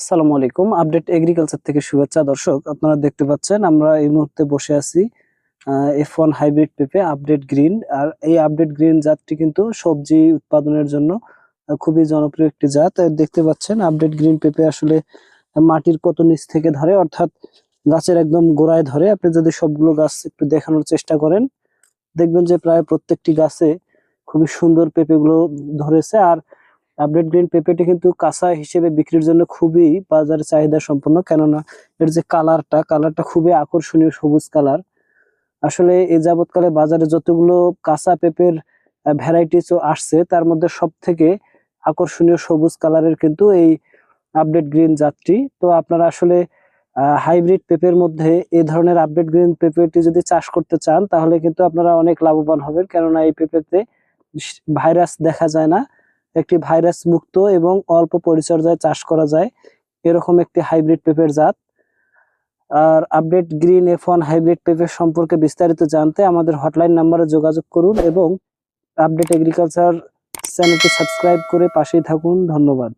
আসসালামু আলাইকুম। Update agriculture থেকে শুভেচ্ছা দর্শক, আপনারা দেখতে পাচ্ছেন আমরা এই মুহূর্তে বসে আছি এফ ওয়ান হাইব্রিড পেঁপে আপডেট গ্রিন আর এই আপডেট গ্রিন জাতটি কিন্তু সবজি উৎপাদনের জন্য খুবই জনপ্রিয় একটি জাত। দেখতে পাচ্ছেন আপডেট গ্রিন পেঁপে আসলে মাটির কত নিচ থেকে ধরে, অর্থাৎ গাছের একদম গোড়ায় ধরে। আপনি যদি সবগুলো গাছ একটু দেখানোর চেষ্টা করেন, দেখবেন যে প্রায় প্রত্যেকটি গাছে খুবই সুন্দর পেঁপেগুলো ধরেছে। আর আপডেট গ্রিন পেঁপেটি কিন্তু কাঁচা হিসেবে বিক্রির জন্য খুবই বাজারে চাহিদা সম্পন্ন। কেননা এর যে কালারটা কালারটা খুবই আকর্ষণীয় সবুজ কালার আসলে এই যাবৎকালে বাজারে যতগুলো কাঁচা পেঁপের ভ্যারাইটিস আসছে, তার মধ্যে সব থেকে আকর্ষণীয় সবুজ কালারের কিন্তু এই আপডেট গ্রিন জাতটি। তো আপনারা আসলে হাইব্রিড পেঁপের মধ্যে এ ধরনের আপডেট গ্রিন পেঁপেটি যদি চাষ করতে চান, তাহলে কিন্তু আপনারা অনেক লাভবান হবেন। কেননা এই পেঁপেতে ভাইরাস দেখা যায় না। একটি ভাইরাস মুক্ত এবং অল্প পরিচর্যায় চাষ করা যায়। এরকম একটি হাইব্রিড পেঁপের জাত। আর update green F one hybrid পেঁপের সম্পর্কে বিস্তারিত জানতে আমাদের হটলাইন নাম্বারে যোগাযোগ করুন এবং আপডেট এগ্রিকালচার চ্যানেলটি সাবস্ক্রাইব করে পাশেই থাকুন। ধন্যবাদ।